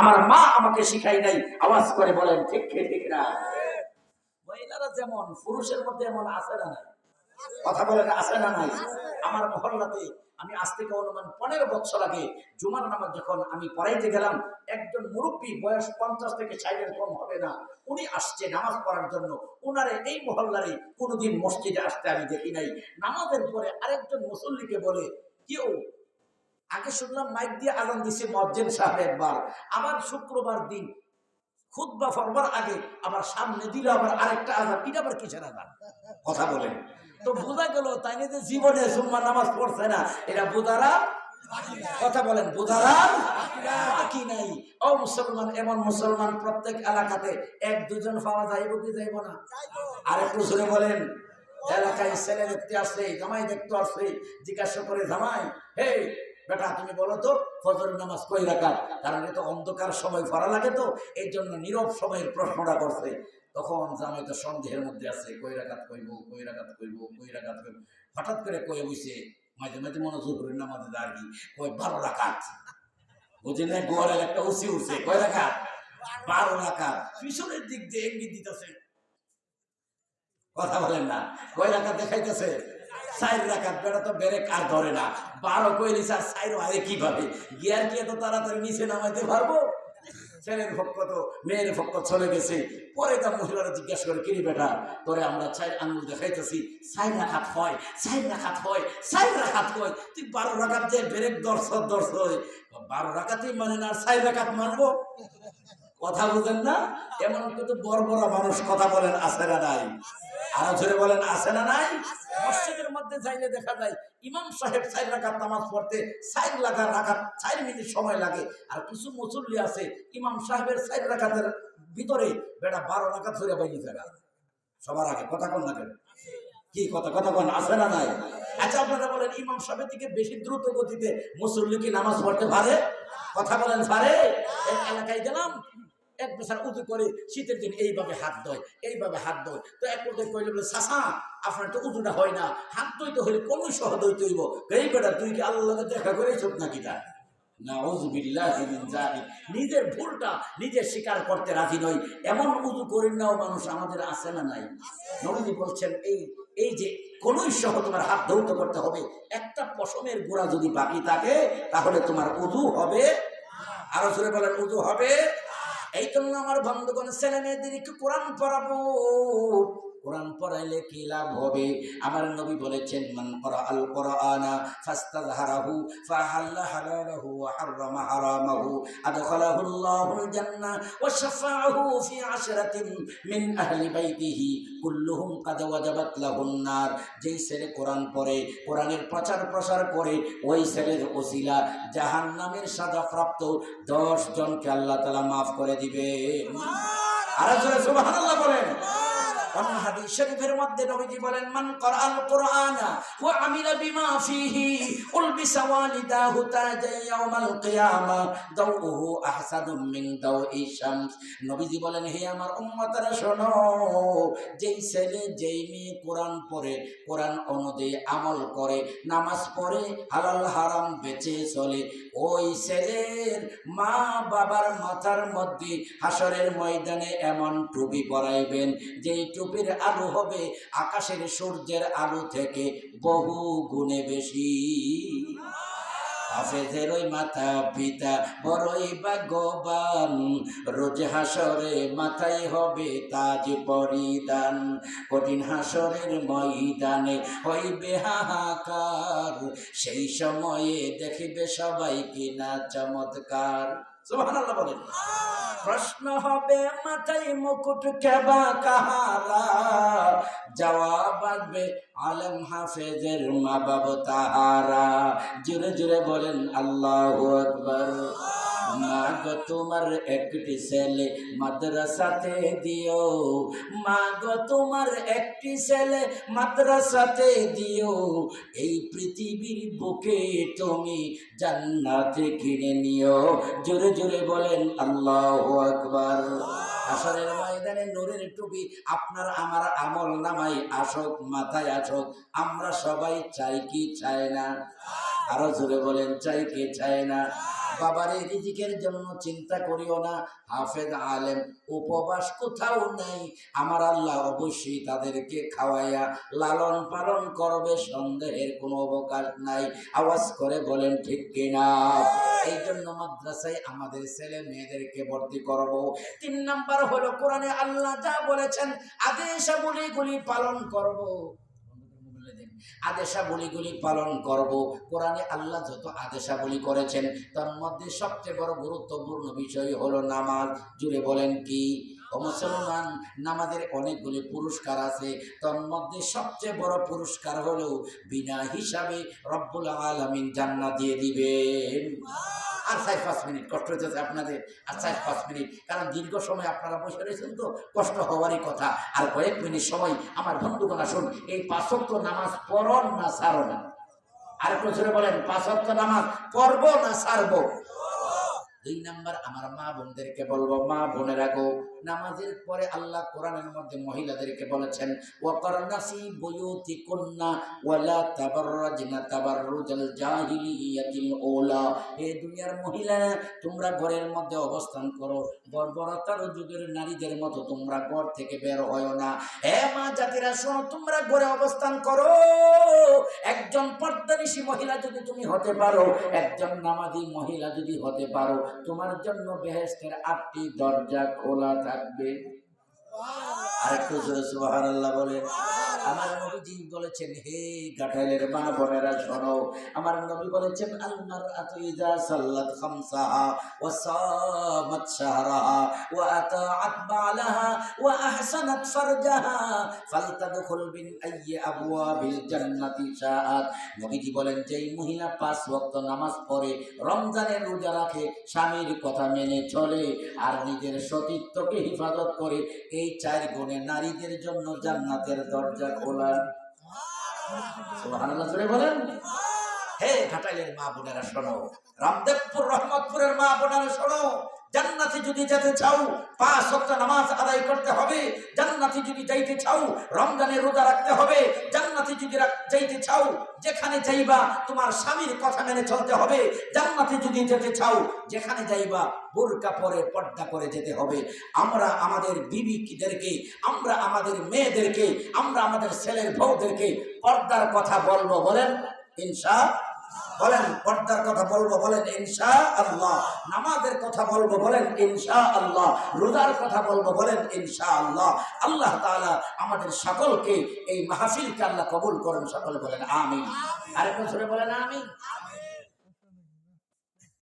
আমার মা আমাকে শিখাই নাই, আওয়াজ করে বলেন, ঠিক ঠিক না। মহিলারা যেমন, পুরুষের মধ্যে এমন আছে না নাই? কথা বলেন, আছে না নাই? আমার মহল্লাতে আমি আজ থেকে অনুমান পনেরো বছর আগে জুমার নামাজ যখন আমি পড়াইতে গেলাম, একজন মুরব্বী বয়স পঞ্চাশ থেকে ষাটের কম হবে না। উনি আসছে নামাজ পড়ার জন্য। উনারে এই মহল্লারে কোনোদিন মসজিদে আসতে আমি দেখি নাই। নামাজের পরে আরেকজন মুসল্লিকে বলে কেউ আগে শুনলাম মাইক দিয়ে আজান দিছে মজ্জেন সাহেব একবার। আবার শুক্রবার দিন খুদ্া ফরবার আগে, আবার সামনে দিল, আবার আরেকটা আজান। এটা আবার কিসের আজান? কথা বলেন। তো বোঝা গেল তাই যে জীবনে জুম্মা নামাজ পড়ছে না, এটা বোঝারা কথা বলেন, বোঝারা বাকি নাই। ও মুসলমান, এমন মুসলমান প্রত্যেক এলাকাতে এক, দুজন পাওয়া যাইব কি যাইব না? আর একটু জোরে বলেন, এলাকায় ছেলে দেখতে আসছে জামাই দেখতে আসছে জিজ্ঞাসা করে, জামাই হে বেটা, তুমি বলো তো ফজর নামাজ কই রাখাত কারণ এটা অন্ধকার সময় ভরা লাগে তো। এই জন্য নীরব সময়ের প্রশ্নটা করছে। তখন জামাই তো সন্দেহের মধ্যে আছে কই রাখাত কইব কই রাখাত কইব কই রাখাত কইব। হঠাৎ করে কয়ে বইছে, মাঝে মাঝে মনে জোহরের নামাজে দাঁড়ি কই বারো রাখাত বুঝলেন গোয়ালের একটা উচি উঠছে, কয় রাখাত বারো রাখাত পিছনের দিক দিয়ে এঙ্গিত দিতেছে। কথা বলেন না। কয় রাখাত দেখাইতেছে? সাইড রাখাত বেড়া তো বেরেক আর ধরে না। বারো কইলি, স্যার সাইড আরে কীভাবে? গিয়ার কি এত তাড়াতাড়ি নিচে নামাইতে পারব? ছেলের পক্ষ তো, মেয়ের পক্ষ চলে গেছে। পরে তার মহিলারা জিজ্ঞাসা করে কিনি বেটা, তোরে আমরা চাই আঙুল দেখাইতেছি। সাইড রাখাত হয় সাইড রাখাত হয় সাইড রাখাত হয়। তুই বারো রাখাত যে ব্রেক দর্শ দর্শ হয় বারো রাখাতেই মানে না আর সাইড রাখাত মানবো? কথা বুঝেন না? এমন কিন্তু বড় বড় মানুষ কথা বলেন, আছে না নাই? আরও জোরে বলেন, আছে না নাই? মসজিদের মধ্যে যাইলে দেখা যায়, ইমাম সাহেব চার রাখাত নামাজ পড়তে চার লাগা রাখাত চার মিনিট সময় লাগে। আর কিছু মুসল্লি আছে, ইমাম সাহেবের চার রাখাতের ভিতরে, বেটা বারো রাখাত ধরে বাইরে থাকা সবার আগে, কথা কন না কেন? কি কথা কথা কন, আছে না নাই? আচ্ছা আপনারা বলেন, ইমাম সাহেবের দিকে বেশি দ্রুত গতিতে মুসল্লি কি নামাজ পড়তে পারে? কথা বলেন এক এলাকায় গেলাম, এক বছর উঁচু করে শীতের দিন এইভাবে হাত দয় এইভাবে হাত দয় তো এক পর্যায়ে কইলে, বলে শাসা আপনার তো উঁচুটা হয় না, হাত দইতে হলে কোন সহ দইতে হইব। এই বেটা, তুই কি আল্লাহ দেখা করে চোখ নাকি তা। নিজের ভুলটা নিজে স্বীকার করতে রাজি নয় এমন উজু করেন নাও, মানুষ আমাদের আছে না নাই? নবীজি বলছেন, এই এই যে কোনই সহ তোমার হাত ধৌত করতে হবে, একটা পশমের গোড়া যদি বাকি থাকে, তাহলে তোমার উজু হবে আরও জোরে বলেন, উজু হবে এই জন্য আমার বন্ধুগণ ছেলে মেয়েদেরকে কোরআন পড়াবো। কোরআন পড়াইলে কি লাভ হবে? আমার নবী বলেছেন মান করা আল কোরআনা ফাস্তাযহারাহু ফাহাল্লা হালালাহু ওয়া হাররামা হারামাহু আদখালাহু আল্লাহুল জান্নাহ ওয়া শাফাআহু ফি আশরাতিন মিন আহলি বাইতিহি কুল্লুহুম কাদ ওয়াজাবাত লাহুন নার। যেই ছেলে কোরআন পড়ে কোরআনের প্রচার প্রসার করে ওই ছেলের ওসিলা জাহান্নামের সাজা প্রাপ্ত দশ জনকে আল্লাহ তাআলা মাফ করে দিবে আর জোরে সুবহানাল্লাহ বলেন। শরীফের মধ্যে নবীজি বলেন, মান করাল কোরআন ওয়া আমিলা বিমা ফিহি কিয়ামা দাউহু মিন দাউই শামস। নবীজি বলেন, হে আমার উম্মতরা, শোনো, যেই ছেলে যেই মেয়ে কোরআন পড়ে, কোরআন অনুযায়ী আমল করে, নামাজ পড়ে, হালাল হারাম বেঁচে চলে ওই ছেলের মা বাবার মাথার মধ্যে হাসরের ময়দানে এমন টুপি পরাইবেন, যেই টুপির আলো হবে আকাশের সূর্যের আলো থেকে বহু গুণে বেশি। হাফেজের ওই মাথা পিতা, বড়ই ভাগ্যবান। রোজ হাসরে মাথায় হবে তাজ পরিদান কঠিন হাসরের ময়দানে হইবে হাহাকার। সেই সময়ে দেখিবে সবাই কিনা চমৎকার। প্রশ্ন হবে, মাথায় মুকুট কেবা কাহারা? জবাব আসবে, আলম হাফেজের মা বাবা তাহারা। জুড়ে জুড়ে বলেন, আল্লাহ আকবর। গো তোমার একটি ছেলে মাদ্রাসাতে দিও। মা গো তোমার একটি ছেলে মাদ্রাসাতে দিও। এই পৃথিবীর বুকে তুমি জান্নাতে কিনে নিও। জোরে জোরে বলেন, আল্লাহ আকবার। আসরের ময়দানে নূরের টুপি আপনার আমার আমল নামাই আসক, মাথায় আসক। আমরা সবাই চাই কি চায় না? আরও জোরে বলেন, চাই কি চায় না? বাবারে, রিজিকের জন্য চিন্তা করিও না, হাফেজ আলেম, উপবাস কোথাও নাই। আমার আল্লাহ অবশ্যই তাদেরকে খাওয়াইয়া লালন পালন করবে, সন্দেহের কোনো অবকাশ নাই। আওয়াজ করে বলেন, ঠিক কিনা? এই জন্য মাদ্রাসায় আমাদের ছেলে মেয়েদেরকে ভর্তি করব। তিন নাম্বার হলো, কোরআনে আল্লাহ যা বলেছেন আদেশাবলীগুলি পালন করব। আদেশাবলীগুলি পালন করব। কোরআনে আল্লাহ যত আদেশাবলী করেছেন, তার মধ্যে সবচেয়ে বড় গুরুত্বপূর্ণ বিষয় হলো নামাজ। জুড়ে বলেন কি? ও মুসলমান, নামাজের অনেকগুলি পুরস্কার আছে। তার মধ্যে সবচেয়ে বড় পুরস্কার হলো, বিনা হিসাবে রব্বুল আলমিন জান্নাত দিয়ে দিবেন। আর চার, পাঁচ মিনিট। কষ্ট হইতেছে আপনাদের আর চার, পাঁচ মিনিট। কারণ দীর্ঘ সময় আপনারা বসে রয়েছেন তো, কষ্ট হওয়ারই কথা। আর কয়েক মিনিট সময় আমার বন্ধুগণ আসুন, এই পাঁচক্য নামাজ পড়ন না সারো না। আর একটু বলেন পাঁচক্য নামাজ পর্ব না সারবো দুই নাম্বার আমার মা বোনদেরকে বলব, মা বোনেরা গো, নামাজের পরে আল্লাহ কোরআনের মধ্যে মহিলাদেরকে বলেছেন ওয়াকারনাসি বয়ুতি কন্যা ওয়ালা তাবাররাজনা তাবাররুজাল জাহিলিয়াতিল ওলা হে দুনিয়ার মহিলা, তোমরা ঘরের মধ্যে অবস্থান করো, বর্বরতার যুগের নারীদের মতো তোমরা ঘর থেকে বের হয় না। হে মা জাতিরা, শোনো, তোমরা ঘরে অবস্থান করো। একজন পর্দানিশী মহিলা যদি তুমি হতে পারো, একজন নামাজি মহিলা যদি হতে পারো তোমার জন্য বেহেস্তের আটটি দরজা খোলা থাকবে। আরেকটু জোরে সুবহানাল্লাহ বলে আমার নবীজি বলেছেন, হে গাঠাইলের মা বোনেরা আমার নবী বলেছেন আতুইদা সাল্লাত খামসাহা ওয়া সামাত শাহরাহা ওয়া আতাআত ওয়া আহসানাত ফারজাহা ফালতাদখুল বিন আবওয়াবিল জান্নাতি শাআত নবীজি বলেন, যেই মহিলা পাঁচ ওয়াক্ত নামাজ পড়ে রমজানের রোজা রাখে, স্বামীর কথা মেনে চলে আর নিজের সতীত্বকে হিফাজত করে, এই চার গুণে নারীদের জন্য জান্নাতের দরজা হে মা শোনো। রামদেবপুর রহমতপুরের মা বোনেরা শোনো। জান্নাতে যদি যেতে চাও, পাঁচ সপ্তাহ নামাজ আদায় করতে হবে। জান্নাতে যদি যাইতে চাও, রমজানে রোজা রাখতে হবে। জান্নাতে যদি যাইতে চাও, যেখানে যাইবা, তোমার স্বামীর কথা মেনে চলতে হবে। জান্নাতে যদি যেতে চাও, যেখানে যাইবা, বোরকা পরে পর্দা করে যেতে হবে। আমরা আমাদের বিবিদেরকে, আমরা আমাদের মেয়েদেরকে, আমরা আমাদের ছেলের বউদেরকে পর্দার কথা বলব, বলেন, ইনশা বলেন, পর্দার কথা বলব বলেন ইনশা আল্লাহ নামাজের কথা বলব বলেন ইনশা আল্লাহ রোজার কথা বলব বলেন ইনশা আল্লাহ আল্লাহ তালা আমাদের সকলকে এই মাহফিলকে আল্লাহ কবুল করেন, সকলে বলেন আমি আরেক ধরে বলেন, আমিন।